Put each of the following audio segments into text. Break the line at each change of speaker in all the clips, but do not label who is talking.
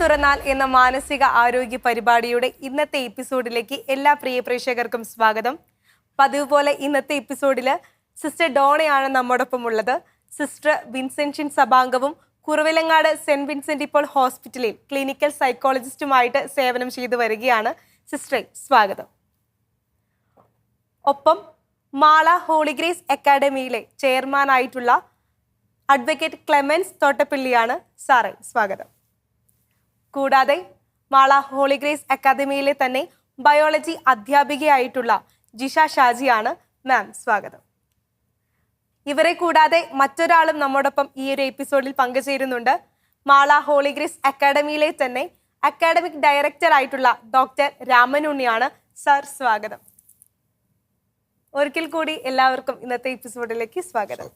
തുറന്നാൽ എന്ന മാനസിക ആരോഗ്യ പരിപാടിയുടെ ഇന്നത്തെ എപ്പിസോഡിലേക്ക് എല്ലാ പ്രിയ പ്രേക്ഷകർക്കും സ്വാഗതം. പതിവ് പോലെ ഇന്നത്തെ എപ്പിസോഡിൽ സിസ്റ്റർ ഡോണയാണ് നമ്മോടൊപ്പം ഉള്ളത്. സിസ്റ്റർ വിൻസെൻഷ്യൻ സഭാംഗവും കുറവിലങ്ങാട് സെന്റ് വിൻസെന്റ് ഇപ്പോൾ ഹോസ്പിറ്റലിൽ ക്ലിനിക്കൽ സൈക്കോളജിസ്റ്റുമായിട്ട് സേവനം ചെയ്തു വരികയാണ്. സിസ്റ്ററെ സ്വാഗതം. ഒപ്പം മാള ഹോളിഗ്രേസ് അക്കാഡമിയിലെ ചെയർമാനായിട്ടുള്ള അഡ്വക്കേറ്റ് ക്ലെമൻസ് തോട്ടപ്പള്ളിയാണ്. സാറേ സ്വാഗതം. കൂടാതെ മാള ഹോളിഗ്രേസ് അക്കാദമിയിലെ തന്നെ ബയോളജി അധ്യാപികയായിട്ടുള്ള ജിഷ ഷാജിയാണ് മാം സ്വാഗതം. ഇവരെ കൂടാതെ മറ്റൊരാളും നമ്മോടൊപ്പം ഈ ഒരു എപ്പിസോഡിൽ പങ്കുചേരുന്നുണ്ട്. മാള ഹോളിഗ്രേസ് അക്കാദമിയിലെ തന്നെ അക്കാഡമിക് ഡയറക്ടർ ആയിട്ടുള്ള ഡോക്ടർ രാമനുണ്ണിയാണ് സർ സ്വാഗതം. ഒരിക്കൽ കൂടി എല്ലാവർക്കും ഇന്നത്തെ എപ്പിസോഡിലേക്ക് സ്വാഗതം.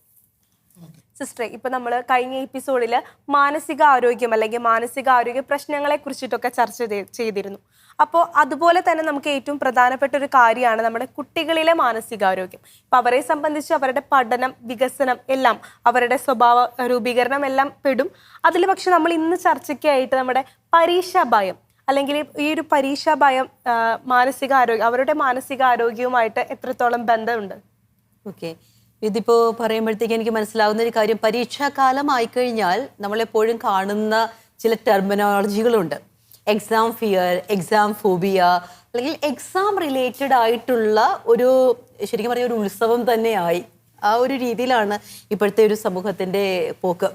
സിസ്റ്ററെ ഇപ്പൊ നമ്മൾ കഴിഞ്ഞ എപ്പിസോഡിൽ മാനസിക ആരോഗ്യം അല്ലെങ്കിൽ മാനസിക ആരോഗ്യ പ്രശ്നങ്ങളെ കുറിച്ചിട്ടൊക്കെ ചർച്ച ചെയ്തിരുന്നു. അപ്പോൾ അതുപോലെ തന്നെ നമുക്ക് ഏറ്റവും പ്രധാനപ്പെട്ട ഒരു കാര്യമാണ് നമ്മുടെ കുട്ടികളിലെ മാനസികാരോഗ്യം. ഇപ്പം അവരെ സംബന്ധിച്ച് അവരുടെ പഠനം വികസനം എല്ലാം അവരുടെ സ്വഭാവ രൂപീകരണം എല്ലാം പെടും. അതിൽ പക്ഷെ നമ്മൾ ഇന്ന് ചർച്ചയ്ക്കായിട്ട് നമ്മുടെ പരീക്ഷാ ഭയം അല്ലെങ്കിൽ ഈ ഒരു പരീക്ഷാ ഭയം ആ, മാനസികാരോഗ്യം അവരുടെ മാനസികാരോഗ്യവുമായിട്ട് എത്രത്തോളം ബന്ധമുണ്ട്?
ഓക്കെ. ഇതിപ്പോ പറയുമ്പോഴത്തേക്ക് എനിക്ക് മനസ്സിലാവുന്ന ഒരു കാര്യം പരീക്ഷാകാലമായി കഴിഞ്ഞാൽ നമ്മളെപ്പോഴും കാണുന്ന ചില ടെർമിനോളജികളുണ്ട് എക്സാം ഫിയർ എക്സാം ഫോബിയ അല്ലെങ്കിൽ എക്സാം റിലേറ്റഡ് ആയിട്ടുള്ള ഒരു ശരിക്കും പറഞ്ഞ ഒരു ഉത്സവം തന്നെയായി. ആ ഒരു രീതിയിലാണ് ഇപ്പോഴത്തെ ഒരു സമൂഹത്തിന്റെ പോക്ക്.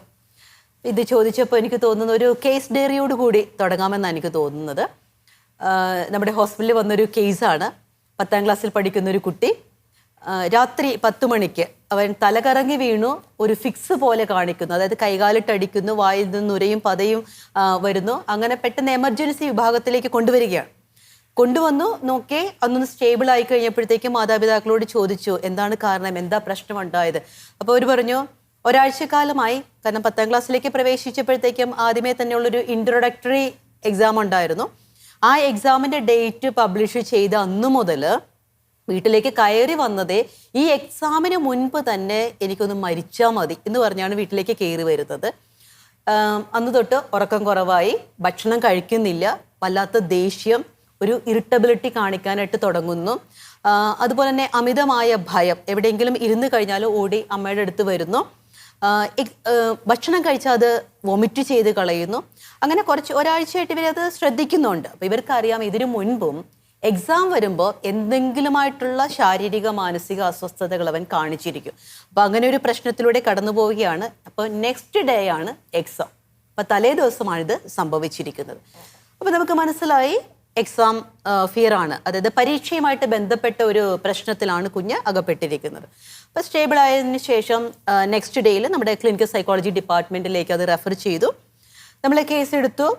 ഇത് ചോദിച്ചപ്പോൾ എനിക്ക് തോന്നുന്ന ഒരു കേസ് ഡയറിയോട് കൂടി തുടങ്ങാമെന്നാണ് എനിക്ക് തോന്നുന്നത്. നമ്മുടെ ഹോസ്പിറ്റലിൽ വന്നൊരു കേസാണ് പത്താം ക്ലാസ്സിൽ പഠിക്കുന്ന ഒരു കുട്ടി രാത്രി പത്ത് മണിക്ക് അവൻ തലകറങ്ങി വീണു ഒരു ഫിക്സ് പോലെ കാണിക്കുന്നു. അതായത് കൈകാലിട്ടടിക്കുന്നു വായിൽ നിന്ന് ഉരയും പതയും വരുന്നു. അങ്ങനെ പെട്ടെന്ന് എമർജൻസി വിഭാഗത്തിലേക്ക് കൊണ്ടുവരികയാണ്. കൊണ്ടുവന്നു നോക്കി അന്നൊന്ന് സ്റ്റേബിൾ ആയി കഴിഞ്ഞപ്പോഴത്തേക്കും മാതാപിതാക്കളോട് ചോദിച്ചു എന്താണ് കാരണം? എന്താ പ്രശ്നം ഉണ്ടായത്? അപ്പോൾ അവർ പറഞ്ഞു ഒരാഴ്ചക്കാലമായി കാരണം പത്താം ക്ലാസ്സിലേക്ക് പ്രവേശിച്ചപ്പോഴത്തേക്കും ആദ്യമേ തന്നെയുള്ളൊരു ഇൻട്രൊഡക്ടറി എക്സാം ഉണ്ടായിരുന്നു. ആ എക്സാമിന്റെ ഡേറ്റ് പബ്ലിഷ് ചെയ്ത അന്നു മുതൽ വീട്ടിലേക്ക് കയറി വന്നതേ ഈ എക്സാമിന് മുൻപ് തന്നെ എനിക്കൊന്ന് മരിച്ചാൽ മതി എന്ന് പറഞ്ഞാണ് വീട്ടിലേക്ക് കയറി വരുന്നത്. അന്ന് തൊട്ട് ഉറക്കം കുറവായി ഭക്ഷണം കഴിക്കുന്നില്ല വല്ലാത്ത ദേഷ്യം ഒരു ഇറിറ്റബിലിറ്റി കാണിക്കാനായിട്ട് തുടങ്ങുന്നു. അതുപോലെ തന്നെ അമിതമായ ഭയം എവിടെയെങ്കിലും ഇരുന്ന് കഴിഞ്ഞാൽ ഓടി അമ്മയുടെ അടുത്ത് വരുന്നു. ഭക്ഷണം കഴിച്ചാൽ അത് വൊമിറ്റ് ചെയ്ത് കളയുന്നു. അങ്ങനെ കുറച്ച് ഒരാഴ്ചയായിട്ട് ഇവരത് ശ്രദ്ധിക്കുന്നുണ്ട്. അപ്പോൾ ഇവർക്കറിയാം ഇതിനു മുൻപും എക്സാം വരുമ്പോൾ എന്തെങ്കിലുമായിട്ടുള്ള ശാരീരിക മാനസിക അസ്വസ്ഥതകൾ അവൻ കാണിച്ചിരിക്കും. അപ്പോൾ അങ്ങനെ ഒരു പ്രശ്നത്തിലൂടെ കടന്നു പോവുകയാണ്. അപ്പോൾ നെക്സ്റ്റ് ഡേ ആണ് എക്സാം അപ്പോൾ തലേ ദിവസമാണിത് സംഭവിച്ചിരിക്കുന്നത്. അപ്പോൾ നമുക്ക് മനസ്സിലായി എക്സാം ഫിയർ ആണ്. അതായത് പരീക്ഷയുമായിട്ട് ബന്ധപ്പെട്ട ഒരു പ്രശ്നത്തിലാണ് കുഞ്ഞ് അകപ്പെട്ടിരിക്കുന്നത്. അപ്പോൾ സ്റ്റേബിൾ ആയതിന് ശേഷം നെക്സ്റ്റ് ഡേയിൽ നമ്മുടെ ക്ലിനിക്കൽ സൈക്കോളജി ഡിപ്പാർട്ട്മെന്റിലേക്ക് അത് റെഫർ ചെയ്തു. നമ്മളെ കേസ് എടുത്തു.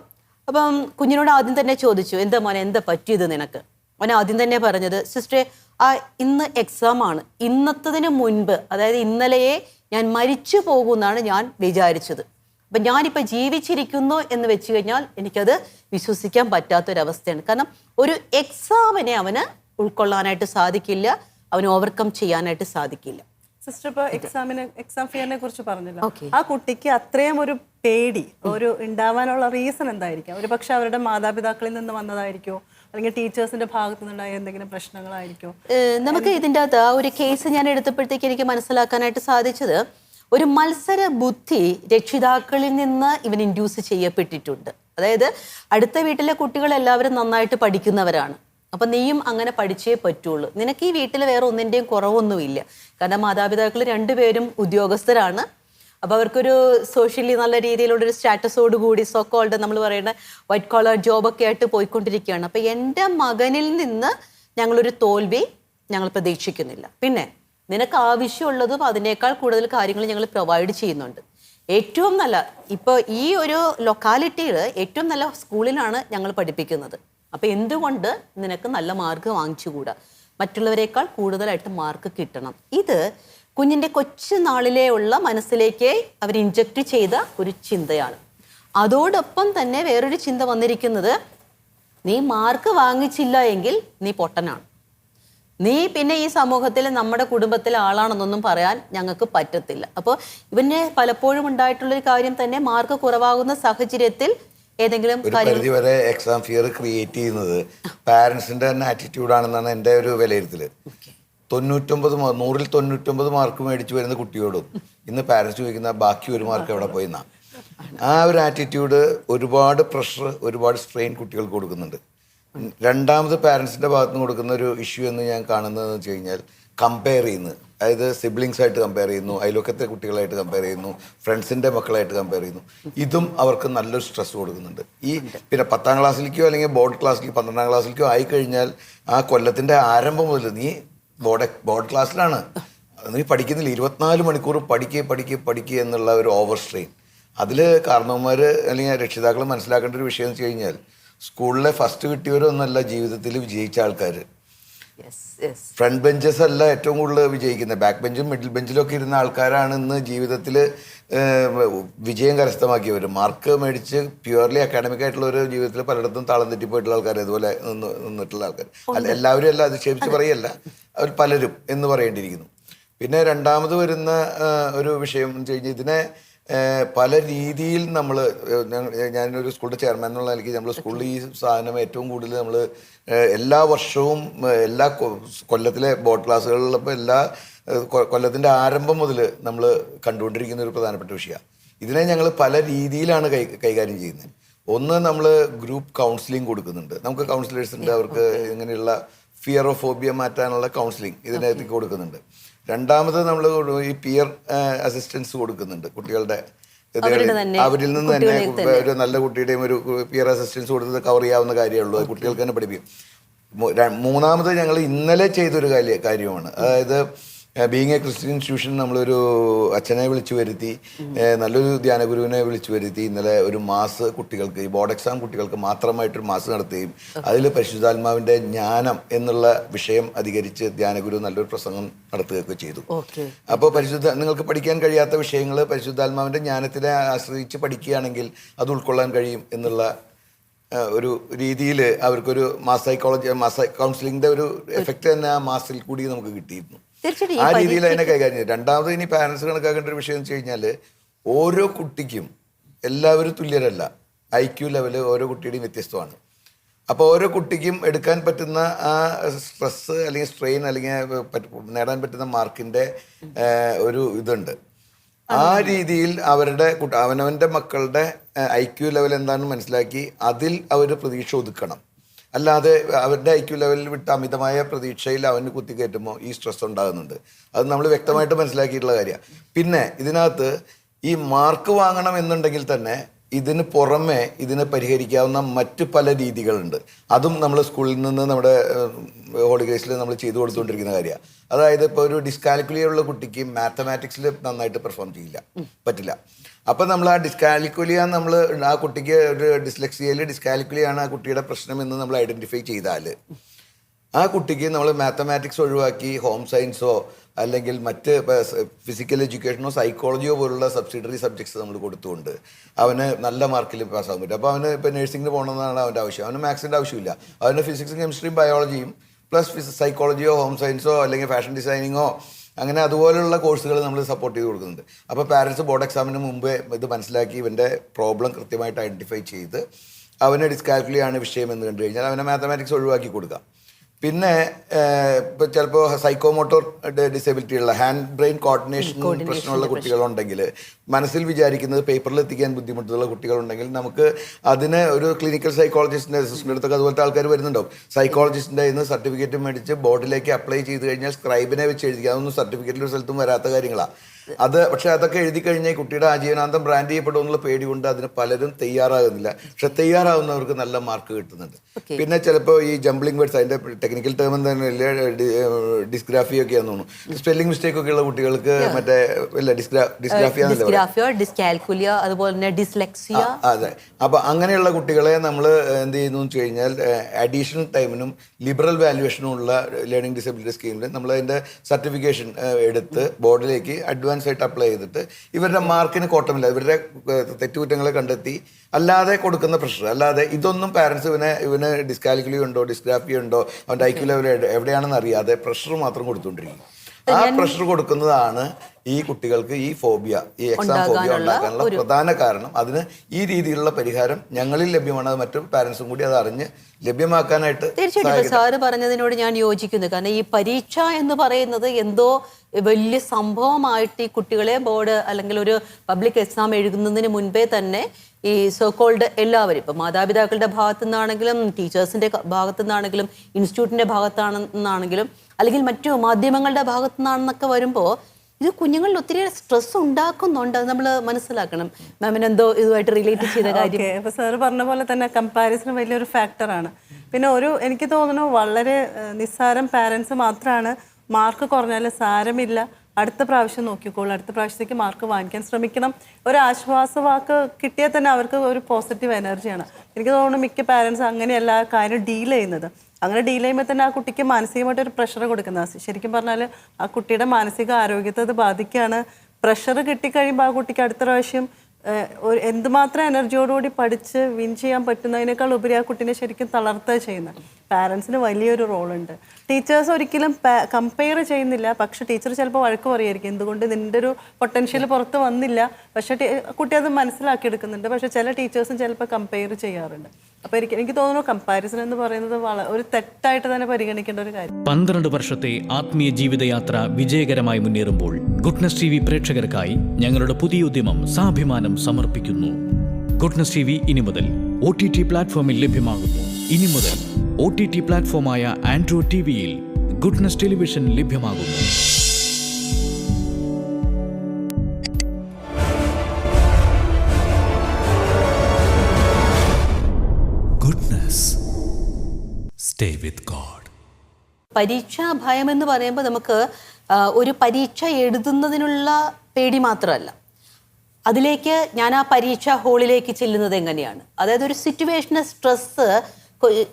അപ്പം കുഞ്ഞിനോട് ആദ്യം തന്നെ ചോദിച്ചു എന്താ മോനെ എന്താ പറ്റിയത് നിനക്ക്? അവൻ ആദ്യം തന്നെ പറഞ്ഞത് സിസ്റ്ററെ ആ ഇന്ന് എക്സാം ആണ്. ഇന്നത്തതിന് മുൻപ് അതായത് ഇന്നലെയെ ഞാൻ മരിച്ചു പോകുമെന്നാണ് ഞാൻ വിചാരിച്ചത്. അപ്പം ഞാനിപ്പോൾ ജീവിച്ചിരിക്കുന്നു എന്ന് വെച്ച് കഴിഞ്ഞാൽ എനിക്കത് വിശ്വസിക്കാൻ പറ്റാത്തൊരവസ്ഥയാണ്. കാരണം ഒരു എക്സാമിനെ അവന് ഉൾക്കൊള്ളാനായിട്ട് സാധിക്കില്ല അവന് ഓവർകം ചെയ്യാനായിട്ട് സാധിക്കില്ല.
സിസ്റ്റർ ഇപ്പൊ എക്സാമിന് എക്സാം ഫിയറിനെ കുറിച്ച് പറഞ്ഞല്ലോ. ആ കുട്ടിക്ക് അത്രയും ഒരു പേടി ഒരു ഉണ്ടാവാനുള്ള റീസൺ എന്തായിരിക്കും? ഒരു പക്ഷെ അവരുടെ മാതാപിതാക്കളിൽ നിന്ന് വന്നതായിരിക്കോ? അല്ലെങ്കിൽ ടീച്ചേഴ്സിന്റെ ഭാഗത്തു നിന്നുണ്ടായ എന്തെങ്കിലും പ്രശ്നങ്ങളായിരിക്കോ.
നമുക്ക് ഇതിന്റെ അകത്ത് ആ ഒരു കേസ് ഞാൻ എടുത്തപ്പോഴത്തേക്ക് എനിക്ക് മനസ്സിലാക്കാനായിട്ട് സാധിച്ചത് ഒരു മത്സര ബുദ്ധി രക്ഷിതാക്കളിൽ നിന്ന് ഇവൻ ഇൻഡ്യൂസ് ചെയ്യപ്പെട്ടിട്ടുണ്ട്. അതായത് അടുത്ത വീട്ടിലെ കുട്ടികൾ എല്ലാവരും നന്നായിട്ട് പഠിക്കുന്നവരാണ്. അപ്പൊ നീയും അങ്ങനെ പഠിച്ചേ പറ്റുള്ളൂ. നിനക്ക് ഈ വീട്ടിൽ വേറെ ഒന്നിന്റെയും കുറവൊന്നുമില്ല. കാരണം മാതാപിതാക്കൾ രണ്ടുപേരും ഉദ്യോഗസ്ഥരാണ്. അപ്പോൾ അവർക്കൊരു സോഷ്യലി നല്ല രീതിയിലുള്ള രീതിയിലുള്ളൊരു സ്റ്റാറ്റസോട് കൂടി സോ കോൾഡ് നമ്മൾ പറയുന്ന വൈറ്റ് കോളർ ജോബ് ഒക്കെ ആയിട്ട് പോയിക്കൊണ്ടിരിക്കുകയാണ്. അപ്പോൾ എന്റെ മകനിൽ നിന്ന് ഞങ്ങളൊരു തോൽവി ഞങ്ങൾ പ്രതീക്ഷിക്കുന്നില്ല. പിന്നെ നിനക്ക് ആവശ്യമുള്ളതും അതിനേക്കാൾ കൂടുതൽ കാര്യങ്ങൾ ഞങ്ങൾ പ്രൊവൈഡ് ചെയ്യുന്നുണ്ട്. ഏറ്റവും നല്ല ഇപ്പോൾ ഈ ഒരു ലൊക്കാലിറ്റിയിൽ ഏറ്റവും നല്ല സ്കൂളിലാണ് ഞങ്ങൾ പഠിപ്പിക്കുന്നത്. അപ്പോൾ എന്തുകൊണ്ട് നിനക്ക് നല്ല മാർക്ക് വാങ്ങിച്ചുകൂടാ? മറ്റുള്ളവരെക്കാൾ കൂടുതലായിട്ട് മാർക്ക് കിട്ടണം. ഇത് കുഞ്ഞിന്റെ കൊച്ചു നാളിലേ ഉള്ള മനസ്സിലേക്ക് അവർ ഇൻജക്റ്റ് ചെയ്ത ഒരു ചിന്തയാണ്. അതോടൊപ്പം തന്നെ വേറൊരു ചിന്ത വന്നിരിക്കുന്നത് നീ മാർക്ക് വാങ്ങിച്ചില്ല എങ്കിൽ നീ പൊട്ടനാണ്. നീ പിന്നെ ഈ സമൂഹത്തിൽ നമ്മുടെ കുടുംബത്തിലെ ആളാണെന്നൊന്നും പറയാൻ ഞങ്ങൾക്ക് പറ്റത്തില്ല. അപ്പോൾ ഇവന് പലപ്പോഴും ഉണ്ടായിട്ടുള്ളൊരു കാര്യം തന്നെ മാർക്ക് കുറവാകുന്ന സാഹചര്യത്തിൽ ഏതെങ്കിലും കാര്യം
വരെ എക്സാം ഫിയർ ക്രിയേറ്റ് ചെയ്യുന്നത് പാരൻസിന്റെ തന്നെ ആറ്റിറ്റ്യൂഡ് ആണെന്നാണ് എന്റെ ഒരു വിലയിരുത്തൽ തൊണ്ണൂറ്റൊമ്പത് നൂറിൽ തൊണ്ണൂറ്റൊമ്പത് മാർക്ക് മേടിച്ചു വരുന്ന കുട്ടിയോടും ഇന്ന് പാരൻസ് ചോദിക്കുന്ന ബാക്കി ഒരു മാർക്ക് എവിടെ പോയിന്നാ? ആ ഒരു ആറ്റിറ്റ്യൂഡ് ഒരുപാട് പ്രഷർ ഒരുപാട് സ്ട്രെയിൻ കുട്ടികൾക്ക് കൊടുക്കുന്നുണ്ട്. രണ്ടാമത് പാരൻസിന്റെ ഭാഗത്ത് നിന്ന് കൊടുക്കുന്ന ഒരു ഇഷ്യൂ എന്ന് ഞാൻ കാണുന്നതെന്ന് വെച്ച് കഴിഞ്ഞാൽ കമ്പയർ ചെയ്യുന്നു. അതായത് സിബ്ലിങ്സ് ആയിട്ട് കമ്പയർ ചെയ്യുന്നു അയൽവക്കത്തെ കുട്ടികളായിട്ട് കമ്പയർ ചെയ്യുന്നു ഫ്രണ്ട്സിന്റെ മക്കളായിട്ട് കമ്പയർ ചെയ്യുന്നു. ഇതും അവർക്ക് നല്ലൊരു സ്ട്രെസ് കൊടുക്കുന്നുണ്ട്. ഈ പിന്നെ പത്താം ക്ലാസ്സിലേക്കോ അല്ലെങ്കിൽ ബോർഡ് ക്ലാസ്സിലേക്കോ പന്ത്രണ്ടാം ക്ലാസ്സിലേക്കോ ആയി കഴിഞ്ഞാൽ ആ കൊല്ലത്തിന്റെ ആരംഭം മുതൽ നീ ബോർഡ് ബോർഡ് ക്ലാസ്സിലാണ്. നീ പഠിക്കുന്നില്ല. ഇരുപത്തിനാല് മണിക്കൂർ പഠിക്കുക പഠിക്കുക പഠിക്കുക എന്നുള്ള ഒരു ഓവർ സ്ട്രെയിൻ. അതിൽ കാരണവന്മാർ അല്ലെങ്കിൽ രക്ഷിതാക്കൾ മനസ്സിലാക്കേണ്ട ഒരു വിഷയം എന്ന് വെച്ച് കഴിഞ്ഞാൽ സ്കൂളിലെ ഫസ്റ്റ് കിട്ടിയവരൊന്നല്ല ജീവിതത്തിൽ വിജയിച്ച ആൾക്കാർ ഫ്രണ്ട് ബെഞ്ചസ് അല്ല ഏറ്റവും കൂടുതൽ വിജയിക്കുന്നത്. ബാക്ക് ബെഞ്ചും മിഡിൽ ബെഞ്ചിലൊക്കെ ഒക്കെ ഇരുന്ന ആൾക്കാരാണ് ഇന്ന് ജീവിതത്തിൽ വിജയം കരസ്ഥമാക്കിയവർ മാർക്ക് മേടിച്ച് പ്യുവർലി അക്കാഡമിക് ആയിട്ടുള്ള ഒരു ജീവിതത്തിൽ പലയിടത്തും താളം തെറ്റിപ്പോയിട്ടുള്ള ആൾക്കാർ ഇതുപോലെ നിന്ന് നിന്നിട്ടുള്ള ആൾക്കാർ അല്ല എല്ലാവരും അല്ല അധിക്ഷേപിച്ച് പറയല്ല. അവർ പലരും എന്ന് പറയേണ്ടിയിരിക്കുന്നു. പിന്നെ രണ്ടാമത് വരുന്ന ഒരു വിഷയം എന്ന് വെച്ച് കഴിഞ്ഞാൽ ഇതിനെ പല രീതിയിൽ നമ്മൾ ഞാനൊരു സ്കൂളിന്റെ ചെയർമാൻ എന്നുള്ള നിലയ്ക്ക് നമ്മൾ സ്കൂളിൽ ഈ സാധനം ഏറ്റവും കൂടുതൽ നമ്മൾ എല്ലാ വർഷവും എല്ലാ കൊല്ലത്തിലെ ബോട്ട് ക്ലാസ്സുകളിലപ്പോൾ എല്ലാ കൊല്ലത്തിന്റെ ആരംഭം മുതൽ നമ്മൾ കണ്ടുകൊണ്ടിരിക്കുന്ന ഒരു പ്രധാനപ്പെട്ട വിഷയമാണ് ഇതിനെ ഞങ്ങൾ പല രീതിയിലാണ് കൈ കൈകാര്യം ചെയ്യുന്നത്. ഒന്ന് നമ്മൾ ഗ്രൂപ്പ് കൗൺസിലിംഗ് കൊടുക്കുന്നുണ്ട്. നമുക്ക് കൗൺസിലേഴ്സ് ഉണ്ട് അവർക്ക് ഇങ്ങനെയുള്ള ഫിയർ ഓഫ് ഫോബിയ മാറ്റാനുള്ള കൗൺസിലിംഗ് ഇതിനകത്തേക്ക് കൊടുക്കുന്നുണ്ട്. രണ്ടാമത് നമ്മൾ ഈ പിയർ അസിസ്റ്റൻസ് കൊടുക്കുന്നുണ്ട് കുട്ടികളുടെ അവരിൽ നിന്ന് തന്നെ ഒരു നല്ല കുട്ടിയുടെയും ഒരു പിയർ അസിസ്റ്റൻസ് കൊടുത്ത് കവർ ചെയ്യാവുന്ന കാര്യമുള്ളൂ. കുട്ടികൾക്ക് തന്നെ പഠിപ്പിക്കും. മൂന്നാമത് ഞങ്ങൾ ഇന്നലെ ചെയ്തൊരു കാര്യ കാര്യമാണ്. അതായത് ബീങ് എ ക്രിസ്ത്യൻ ഇൻസ്റ്റിറ്റ്യൂഷൻ നമ്മളൊരു അച്ഛനെ വിളിച്ചു വരുത്തി നല്ലൊരു ധ്യാനഗുരുവിനെ വിളിച്ചു വരുത്തി ഇന്നലെ ഒരു മാസ് കുട്ടികൾക്ക് ഈ ബോർഡ് എക്സാം കുട്ടികൾക്ക് മാത്രമായിട്ടൊരു മാസ് നടത്തുകയും അതിൽ പരിശുദ്ധാത്മാവിന്റെ ജ്ഞാനം എന്നുള്ള വിഷയം അധികരിച്ച് ധ്യാനഗുരു നല്ലൊരു പ്രസംഗം നടത്തുകയൊക്കെ ചെയ്തു. അപ്പോൾ പരിശുദ്ധ നിങ്ങൾക്ക് പഠിക്കാൻ കഴിയാത്ത വിഷയങ്ങൾ പരിശുദ്ധാത്മാവിന്റെ ജ്ഞാനത്തിനെ ആശ്രയിച്ച് പഠിക്കുകയാണെങ്കിൽ അത് ഉൾക്കൊള്ളാൻ കഴിയും എന്നുള്ള ഒരു രീതിയിൽ അവർക്കൊരു മാസ് സൈക്കോളജി മാസ് കൗൺസിലിങ്ങിന്റെ ഒരു എഫക്റ്റ് തന്നെ ആ മാസിൽ കൂടി നമുക്ക് കിട്ടിയിരുന്നു.
തീർച്ചയായിട്ടും
ആ രീതിയിൽ അതിനെ കൈകാര്യം ചെയ്യും. രണ്ടാമത് ഇനി പാരൻസ് കണക്കാക്കേണ്ട ഒരു വിഷയം എന്ന് വെച്ച് കഴിഞ്ഞാൽ ഓരോ കുട്ടിക്കും എല്ലാവരും തുല്യരല്ല. ഐ ക്യു ലെവൽ ഓരോ കുട്ടിയുടെയും വ്യത്യസ്തമാണ്. അപ്പോൾ ഓരോ കുട്ടിക്കും എടുക്കാൻ പറ്റുന്ന ആ സ്ട്രെസ് അല്ലെങ്കിൽ സ്ട്രെയിൻ അല്ലെങ്കിൽ നേടാൻ പറ്റുന്ന മാർക്കിന്റെ ഒരു ഇതുണ്ട്. ആ രീതിയിൽ അവരുടെ അവനവന്റെ മക്കളുടെ ഐ ക്യു ലെവൽ എന്താണെന്ന് മനസ്സിലാക്കി അതിൽ അവർ പ്രതീക്ഷ ഒതുക്കണം. അല്ലാതെ അവരുടെ ഐക്യു ലെവലിൽ വിട്ട അമിതമായ പ്രതീക്ഷയിൽ അവന് കുത്തിക്കയറ്റുമ്പോൾ ഈ സ്ട്രെസ് ഉണ്ടാകുന്നുണ്ട്. അത് നമ്മൾ വ്യക്തമായിട്ട് മനസ്സിലാക്കിയിട്ടുള്ള കാര്യമാണ്. പിന്നെ ഇതിനകത്ത് ഈ മാർക്ക് വാങ്ങണം എന്നുണ്ടെങ്കിൽ തന്നെ ഇതിന് പുറമെ ഇതിനെ പരിഹരിക്കാവുന്ന മറ്റു പല രീതികളുണ്ട്. അതും നമ്മൾ സ്കൂളിൽ നിന്ന് നമ്മുടെ ഹോളി ഗ്രേസിൽ നമ്മൾ ചെയ്തു കൊടുത്തുകൊണ്ടിരിക്കുന്ന കാര്യമാണ് അതായത് ഇപ്പോൾ ഒരു ഡിസ്കാലിക്കുലിയ ഉള്ള കുട്ടിക്ക് മാത്തമാറ്റിക്സിൽ നന്നായിട്ട് പെർഫോം ചെയ്യില്ല. പറ്റില്ല. അപ്പം നമ്മൾ ആ ഡിസ്കാലിക്കുലിയ നമ്മൾ ആ കുട്ടിക്ക് ഒരു ഡിസ്ലെക്സിയയിൽ ഡിസ്കാലിക്കുലിയാണ് ആ കുട്ടിയുടെ പ്രശ്നം എന്ന് നമ്മൾ ഐഡന്റിഫൈ ചെയ്താൽ ആ കുട്ടിക്ക് നമ്മൾ മാത്തമാറ്റിക്സ് ഒഴിവാക്കി ഹോം സയൻസോ അല്ലെങ്കിൽ മറ്റ് ഫിസിക്കൽ എഡ്യൂക്കേഷനോ സൈക്കോളജിയോ പോലുള്ള സബ്സിഡറി സബ്ജക്ട്സ് നമ്മൾ കൊടുത്തുകൊണ്ട് അവന് നല്ല മാർക്കിൽ പാസ്സാകാൻ പറ്റും. അപ്പോൾ അവന് ഇപ്പോൾ നഴ്സിംഗിന് പോകണമെന്നാണ് അവന്റെ ആവശ്യം. അവന് മാത്സിന്റെ ആവശ്യമില്ല. അവന് ഫിസിക്സും കെമിസ്ട്രിയും ബയോളജിയും പ്ലസ് സൈക്കോളജിയോ ഹോം സയൻസോ അല്ലെങ്കിൽ ഫാഷൻ ഡിസൈനിങ്ങോ അങ്ങനെ അതുപോലുള്ള കോഴ്സുകൾ നമ്മൾ സപ്പോർട്ട് ചെയ്ത് കൊടുക്കുന്നുണ്ട്. അപ്പോൾ പാരൻസ് ബോർഡ് എക്സാമിന് മുമ്പേ ഇത് മനസ്സിലാക്കി ഇവന്റെ പ്രോബ്ലം കൃത്യമായിട്ട് ഐഡന്റിഫൈ ചെയ്ത് അവന് ഡിസ്കാൽക്കുലിയാണ് വിഷയം എന്ന് കണ്ടു കഴിഞ്ഞാൽ അവനെ മാത്തമാറ്റിക്സ് ഒഴിവാക്കി കൊടുക്കാം. പിന്നെ ഇപ്പൊ ചിലപ്പോൾ സൈക്കോമോട്ടോർ ഡിസബിലിറ്റി ഉള്ള ഹാൻഡ് ബ്രെയിൻ കോർഡിനേഷൻ പ്രശ്നമുള്ള കുട്ടികളുണ്ടെങ്കിൽ മനസ്സിൽ വിചാരിക്കുന്നത് പേപ്പറിൽ എത്തിക്കാൻ ബുദ്ധിമുട്ടുള്ള കുട്ടികളുണ്ടെങ്കിൽ നമുക്ക് അതിന് ഒരു ക്ലിനിക്കൽ സൈക്കോളജിസ്റ്റിന്റെ അസിസ്റ്റന്റ് അടുത്തൊക്കെ അതുപോലത്തെ ആൾക്കാർ വരുന്നുണ്ടാവും. സൈക്കോളജിസ്റ്റിന്റെ ഇന്ന് സർട്ടിഫിക്കറ്റ് മേടിച്ച് ബോർഡിലേക്ക് അപ്ലൈ ചെയ്ത് കഴിഞ്ഞാൽ സ്ക്രൈബിനെ വെച്ച് എഴുതിക്കുക അതൊന്നും സർട്ടിഫിക്കറ്റിൽ ഒരു സ്ഥലത്തും വരാത്ത കാര്യങ്ങളാണ് അത് പക്ഷെ അതൊക്കെ എഴുതി കഴിഞ്ഞാൽ കുട്ടിയുടെ ആജീവനാന്തം ബ്രാൻഡ് ചെയ്യപ്പെടും എന്നുള്ള പേടി കൊണ്ട് അതിന് പലരും തയ്യാറാകുന്നില്ല. പക്ഷെ തയ്യാറാവുന്നവർക്ക് നല്ല മാർക്ക് കിട്ടുന്നുണ്ട്. പിന്നെ ചിലപ്പോൾ ഈ ജംബ്ലിംഗ് വേർഡ്സ് അതിന്റെ ടെക്നിക്കൽ ടേം എന്താണെന്നില്ല ഡിസ്ഗ്രാഫി ഒക്കെയാന്ന് തോന്നുന്നു. സ്പെല്ലിംഗ് മിസ്റ്റേക്ക് ഒക്കെ ഉള്ള കുട്ടികൾക്ക് മറ്റേ ഇല്ല ഡിസ്ഗ്രാഫി.
ഡിസ്ഗ്രാഫിയ അതുപോലെ തന്നെ ഡിസ്ലെക്സിയ
അതെ. അപ്പൊ അങ്ങനെയുള്ള കുട്ടികളെ നമ്മൾ എന്ത് ചെയ്യുന്നു വെച്ച് കഴിഞ്ഞാൽ അഡീഷണൽ ടൈമിനും ലിബറൽ വാല്യുവേഷനും ഉള്ള ലേണിംഗ് ഡിസബിലിറ്റി സ്കീമിൽ നമ്മൾ അതിന്റെ സർട്ടിഫിക്കേഷൻ എടുത്ത് ബോർഡിലേക്ക് അഡ്വാൻസ് ആയിട്ട് അപ്ലൈ ചെയ്തിട്ട് ഇവരുടെ മാർക്കിന് കോട്ടമില്ല. ഇവരുടെ തെറ്റുകുറ്റങ്ങൾ തെറ്റുകുറ്റങ്ങളെ കണ്ടെത്തി. അല്ലാതെ കൊടുക്കുന്ന പ്രഷർ അല്ലാതെ ഇതൊന്നും പാരൻസ് ഇവനെ ഇവന് ഡിസ്കാലിക്കുലി ഉണ്ടോ ഡിസ്ഗ്രാഫി ഉണ്ടോ അവന്റെ ഐക്യു ലെവൽ എവിടെയാണെന്ന് അറിയാതെ പ്രഷർ മാത്രം കൊടുത്തുകൊണ്ടിരിക്കും. ആ പ്രഷർ കൊടുക്കുന്നതാണ് ഈ കുട്ടികൾക്ക് ഈ ഫോബിയ ഈ എക്സാം ഫോബിയ ഉണ്ടാക്കാനുള്ള പ്രധാന കാരണം. അതിന് ഈ രീതിയിലുള്ള പരിഹാരം ഞങ്ങളിൽ ലഭ്യമാണ്. അത് മറ്റു പാരൻസും കൂടി അത് അറിഞ്ഞ് ലഭ്യമാക്കാനായിട്ട്
തീർച്ചയായിട്ടും. സാറ് പറഞ്ഞതിനോട് ഞാൻ യോജിക്കുന്നു. കാരണം ഈ പരീക്ഷ എന്ന് പറയുന്നത് എന്തോ വലിയ സംഭവമായിട്ട് ഈ കുട്ടികളെ ബോർഡ് അല്ലെങ്കിൽ ഒരു പബ്ലിക് എക്സാം എഴുതുന്നതിന് മുൻപേ തന്നെ ഈ സോക്കോൾഡ് എല്ലാവരും ഇപ്പം മാതാപിതാക്കളുടെ ഭാഗത്തു നിന്നാണെങ്കിലും ടീച്ചേഴ്സിന്റെ ഭാഗത്തു നിന്നാണെങ്കിലും ഇൻസ്റ്റിറ്റ്യൂട്ടിന്റെ ഭാഗത്താണെന്നാണെങ്കിലും അല്ലെങ്കിൽ മറ്റു മാധ്യമങ്ങളുടെ ഭാഗത്തു നിന്നാണെന്നൊക്കെ വരുമ്പോൾ ഇത് കുഞ്ഞുങ്ങളിൽ ഒത്തിരി സ്ട്രെസ് ഉണ്ടാക്കുന്നുണ്ട്. അത് നമ്മൾ മനസ്സിലാക്കണം. മാമിന് എന്തോ ഇതുമായിട്ട് റിലേറ്റ് ചെയ്ത കാര്യം.
ഇപ്പോൾ സാറ് പറഞ്ഞ പോലെ തന്നെ കമ്പാരിസൺ വലിയൊരു ഫാക്ടറാണ് പിന്നെ ഒരു എനിക്ക് തോന്നുന്നു വളരെ നിസ്സാരം പാരൻസ് മാത്രമാണ് മാർക്ക് കുറഞ്ഞാൽ സാരമില്ല. അടുത്ത പ്രാവശ്യം നോക്കിക്കോളൂ. അടുത്ത പ്രാവശ്യത്തേക്ക് മാർക്ക് വാങ്ങിക്കാൻ ശ്രമിക്കണം. ഒരു ആശ്വാസ വാക്ക് കിട്ടിയാൽ തന്നെ അവർക്ക് ഒരു പോസിറ്റീവ് എനർജിയാണ്. എനിക്ക് തോന്നുന്നു മിക്ക പാരൻസ് അങ്ങനെയല്ല എല്ലാ കാര്യം ഡീൽ ചെയ്യുന്നത്. അങ്ങനെ ഡീൽ ചെയ്യുമ്പോൾ തന്നെ ആ കുട്ടിക്ക് മാനസികമായിട്ട് ഒരു പ്രഷർ കൊടുക്കുന്നത് ശരിക്കും പറഞ്ഞാൽ ആ കുട്ടിയുടെ മാനസിക ആരോഗ്യത്തെ അത് ബാധിക്കുകയാണ്. പ്രഷർ കിട്ടിക്കഴിയുമ്പോൾ ആ കുട്ടിക്ക് അടുത്ത പ്രാവശ്യം ഒരു എന്തുമാത്രം എനർജിയോടുകൂടി പഠിച്ച് വിൻ ചെയ്യാൻ പറ്റുന്നതിനേക്കാൾ ഉപരി ആ കുട്ടീനെ ശരിക്കും തളർത്തുക ചെയ്യുന്നത് പാരൻസിന് വലിയൊരു റോളുണ്ട്. ടീച്ചേഴ്സ് ഒരിക്കലും കമ്പയർ ചെയ്യുന്നില്ല. പക്ഷെ ടീച്ചർ ചിലപ്പോൾ വഴക്ക് പറയുമായിരിക്കും എന്തുകൊണ്ട് നിന്റെ ഒരു പൊട്ടൻഷ്യൽ പുറത്ത് വന്നില്ല? പക്ഷെ കുട്ടി അത് മനസ്സിലാക്കിയെടുക്കുന്നുണ്ട്. പക്ഷെ ചില ടീച്ചേഴ്സും ചിലപ്പോൾ കമ്പയർ ചെയ്യാറുണ്ട്. അപ്പോൾ എനിക്ക് എനിക്ക് തോന്നുന്നു കമ്പാരിസൺ എന്ന് പറയുന്നത് ഒരു തെറ്റായിട്ട് തന്നെ പരിഗണിക്കേണ്ട ഒരു കാര്യം.
പന്ത്രണ്ട് വർഷത്തെ ആത്മീയ ജീവിതയാത്ര വിജയകരമായി മുന്നേറുമ്പോൾ ഗുഡ്നസ് ടി വി പ്രേക്ഷകർക്കായി ഞങ്ങളുടെ പുതിയ ഉദ്യമം സാഭിമാനം സമർപ്പിക്കുന്നു. ഗുഡ്നസ് ടി വി ഇനി മുതൽ ഒ ടി ടി പ്ലാറ്റ്ഫോമിൽ ലഭ്യമാകുന്നു. ഇനി മുതൽ ഒ ടി ടി പ്ലാറ്റ്ഫോമായ ആൻഡ്രോ ടി വിയിൽ ഗുഡ്നസ് ടെലിവിഷൻ ലഭ്യമാകുന്നു.
Stay വിത്ത് ഗോഡ്
പരീക്ഷാ ഭയം എന്ന് പറയുമ്പോൾ നമുക്ക് ഒരു പരീക്ഷ എഴുതുന്നതിനുള്ള പേടി മാത്രമല്ല. അതിലേക്ക് ഞാൻ ആ പരീക്ഷ ഹോളിലേക്ക് ചെല്ലുന്നത് എങ്ങനെയാണ്? അതായത് ഒരു സിറ്റുവേഷണൽ സ്ട്രെസ്സ്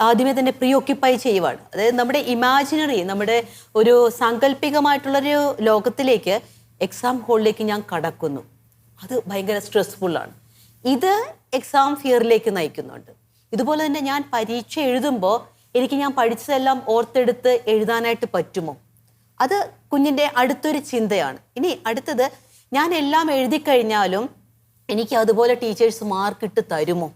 ആദ്യമേ തന്നെ പ്രീ ഓക്യുപ്പൈ ചെയ്യുവാണ്. അതായത് നമ്മുടെ ഇമാജിനറി നമ്മുടെ ഒരു സാങ്കല്പികമായിട്ടുള്ളൊരു ലോകത്തിലേക്ക് എക്സാം ഹോളിലേക്ക് ഞാൻ കടക്കുന്നു. അത് ഭയങ്കര സ്ട്രെസ്ഫുള്ളാണ് ഇത് എക്സാം ഫിയറിലേക്ക് നയിക്കുന്നുണ്ട്. ഇതുപോലെ തന്നെ ഞാൻ പരീക്ഷ എഴുതുമ്പോൾ എനിക്ക് ഞാൻ പഠിച്ചതെല്ലാം ഓർത്തെടുത്ത് എഴുതാനായിട്ട് പറ്റുമോ? അത് കുഞ്ഞിന്റെ അടുത്തൊരു ചിന്തയാണ്. ഇനി അടുത്തത് ഞാൻ എല്ലാം എഴുതി കഴിഞ്ഞാലും എനിക്ക് അതുപോലെ ടീച്ചേഴ്സ് മാർക്ക് ഇട്ട് തരുമോ?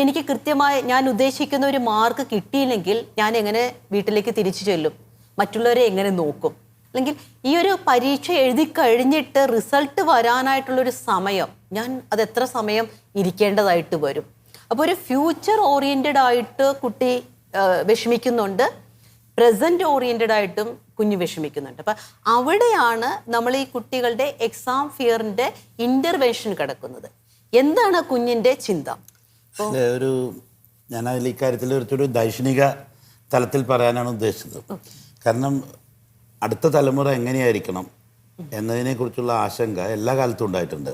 എനിക്ക് കൃത്യമായി ഞാൻ ഉദ്ദേശിക്കുന്ന ഒരു മാർക്ക് കിട്ടിയില്ലെങ്കിൽ ഞാൻ എങ്ങനെ വീട്ടിലേക്ക് തിരിച്ചു ചെല്ലും? മറ്റുള്ളവരെ എങ്ങനെ നോക്കും? അല്ലെങ്കിൽ ഈ ഒരു പരീക്ഷ എഴുതി കഴിഞ്ഞിട്ട് റിസൾട്ട് വരാനായിട്ടുള്ളൊരു സമയം ഞാൻ അത് എത്ര സമയം ഇരിക്കേണ്ടതായിട്ട് വരും? അപ്പോൾ ഒരു ഫ്യൂച്ചർ ഓറിയന്റഡ് ആയിട്ട് കുട്ടി വിഷമിക്കുന്നുണ്ട്. പ്രസന്റ് ഓറിയന്റഡ് ആയിട്ടും കുഞ്ഞ് വിഷമിക്കുന്നുണ്ട്. അപ്പം അവിടെയാണ് നമ്മൾ ഈ കുട്ടികളുടെ എക്സാം ഫിയറിന്റെ ഇന്റർവെൻഷൻ കിടക്കുന്നത്. എന്താണ് കുഞ്ഞിന്റെ ചിന്ത?
ഒരു ഞാൻ അതിൽ ഇക്കാര്യത്തിൽ ഒരു ദൈക്ഷണിക തലത്തിൽ പറയാനാണ് ഉദ്ദേശിച്ചത്. കാരണം അടുത്ത തലമുറ എങ്ങനെയായിരിക്കണം എന്നതിനെക്കുറിച്ചുള്ള ആശങ്ക എല്ലാ കാലത്തും ഉണ്ടായിട്ടുണ്ട്.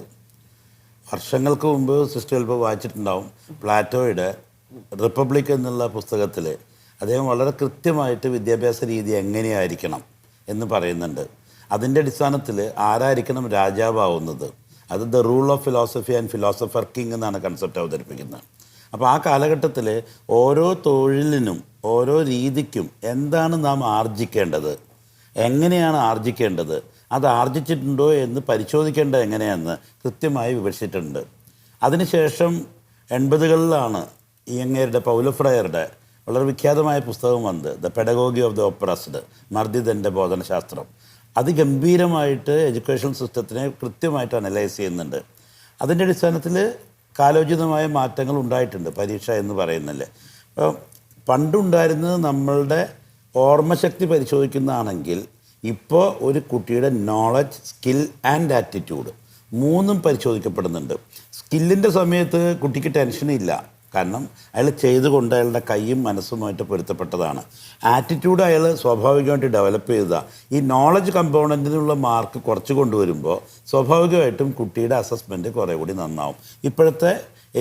വർഷങ്ങൾക്ക് മുമ്പ് സിസ്റ്റർ ചിലപ്പോൾ വായിച്ചിട്ടുണ്ടാവും. പ്ലാറ്റോയുടെ റിപ്പബ്ലിക് എന്നുള്ള പുസ്തകത്തിൽ അദ്ദേഹം വളരെ കൃത്യമായിട്ട് വിദ്യാഭ്യാസ രീതി എങ്ങനെയായിരിക്കണം എന്ന് പറയുന്നുണ്ട്. അതിന്റെ അടിസ്ഥാനത്തിൽ ആരായിരിക്കണം രാജാവാവുന്നത്? അത് the rule of philosophy and philosopher king എന്നാണ് കൺസെപ്റ്റ് അവതരിപ്പിക്കുന്നത്. അപ്പോൾ ആ കാലഘട്ടത്തിൽ ഓരോ തൊഴിലിനും ഓരോ രീതിക്കും എന്താണ് നാം ആർജിക്കേണ്ടത്? എങ്ങനെയാണ് ആർജിക്കേണ്ടത്? അത് ആർജിച്ചിട്ടുണ്ടോ എന്ന് പരിശോധിക്കേണ്ടത് എങ്ങനെയെന്ന് കൃത്യമായി വിവരിച്ചിട്ടുണ്ട്. അതിനുശേഷം എൺപതുകളിലാണ് ഇയങ്ങേരുടെ പൗലഫ്രയറുടെ വളരെ വിഖ്യാതമായ പുസ്തകം വന്നത് the pedagogy of the oppressed മർദ്ദിതന്റെ ബോധനശാസ്ത്രം. അത് ഗംഭീരമായിട്ട് എഡ്യൂക്കേഷൻ സിസ്റ്റത്തിനെ കൃത്യമായിട്ട് അനലൈസ് ചെയ്യുന്നുണ്ട്. അതിന്റെ അടിസ്ഥാനത്തിൽ കാലോചിതമായ മാറ്റങ്ങൾ ഉണ്ടായിട്ടുണ്ട് പരീക്ഷ എന്ന് പറയുന്നില്ല. അപ്പോൾ പണ്ടുണ്ടായിരുന്നത് നമ്മളുടെ ഓർമ്മശക്തി പരിശോധിക്കുന്നതാണെങ്കിൽ ഇപ്പോൾ ഒരു കുട്ടിയുടെ നോളജ് സ്കിൽ ആൻഡ് ആറ്റിറ്റ്യൂഡ് മൂന്നും പരിശോധിക്കപ്പെടുന്നുണ്ട്. സ്കില്ലിന്റെ സമയത്ത് കുട്ടിക്ക് ടെൻഷനില്ല കാരണം അയാൾ ചെയ്തുകൊണ്ട് അയാളുടെ കൈയും മനസ്സുമായിട്ട് പൊരുത്തപ്പെട്ടതാണ്. ആറ്റിറ്റ്യൂഡ് അയാൾ സ്വാഭാവികമായിട്ട് ഡെവലപ്പ് ചെയ്തതാണ് ഈ നോളജ് കമ്പോണന്റിനുള്ള മാർക്ക് കുറച്ച് കൊണ്ടുവരുമ്പോൾ സ്വാഭാവികമായിട്ടും കുട്ടിയുടെ അസസ്മെന്റ് കുറേ കൂടി നന്നാവും. ഇപ്പോഴത്തെ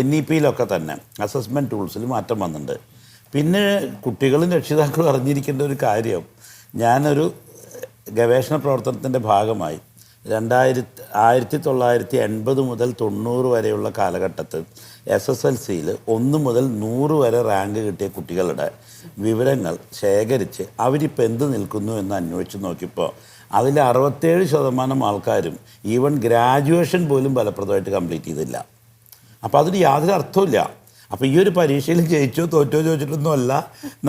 എൻ ഇ പിയിലൊക്കെ തന്നെ അസസ്മെന്റ് ടൂൾസിൽ മാറ്റം വന്നിട്ടുണ്ട്. പിന്നെ കുട്ടികളും രക്ഷിതാക്കളും അറിഞ്ഞിരിക്കേണ്ട ഒരു കാര്യം ഞാനൊരു ഗവേഷണ പ്രവർത്തനത്തിന്റെ ഭാഗമായി രണ്ടായിരത്തി ആയിരത്തി തൊള്ളായിരത്തി എൺപത് മുതൽ തൊണ്ണൂറ് വരെയുള്ള കാലഘട്ടത്തിൽ എസ് എസ് എൽ സിയിൽ ഒന്ന് മുതൽ നൂറ് വരെ റാങ്ക് കിട്ടിയ കുട്ടികളുടെ വിവരങ്ങൾ ശേഖരിച്ച് അവരിപ്പോൾ എന്ത് നിൽക്കുന്നു എന്ന് അന്വേഷിച്ച് നോക്കിയപ്പോൾ അതിൽ അറുപത്തേഴ് ശതമാനം ആൾക്കാരും ഈവൻ ഗ്രാജുവേഷൻ പോലും ഫലപ്രദമായിട്ട് കംപ്ലീറ്റ് ചെയ്തില്ല. അപ്പോൾ അതിന് യാതൊരു അർത്ഥമില്ല അപ്പോൾ ഈ ഒരു പരീക്ഷയിൽ ജയിച്ചോ തോറ്റോ ചോദിച്ചിട്ടൊന്നുമല്ല